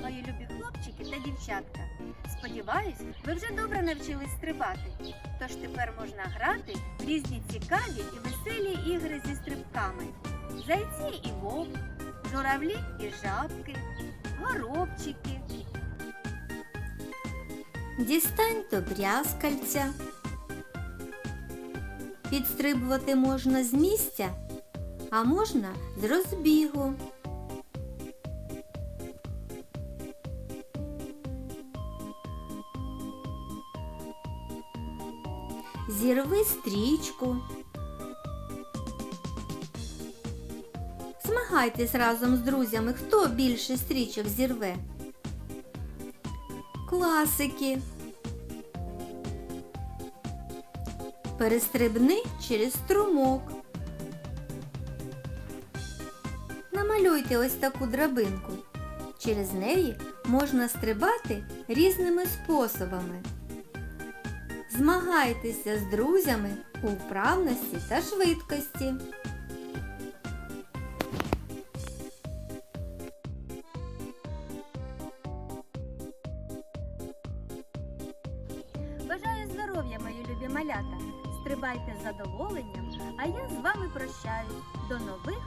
мої любі хлопчики та дівчатка. Сподіваюсь, ви вже добре навчились стрибати. Тож тепер можна грати в різні цікаві і веселі ігри зі стрибками. Зайці і вовк, журавлі і жабки, горобчики. Дістань до брязкальця. Підстрибувати можна з місця, а можна з розбігу. Зірви стрічку. Змагайтесь разом з друзями, хто більше стрічок зірве. Класики. Перестрибни через струмок. Намалюйте ось таку драбинку. Через неї можна стрибати різними способами. Змагайтеся з друзями у вправності та швидкості. Бажаю здоров'я, мої любі малята! Стрибайте з задоволенням, а я з вами прощаюсь. До нових!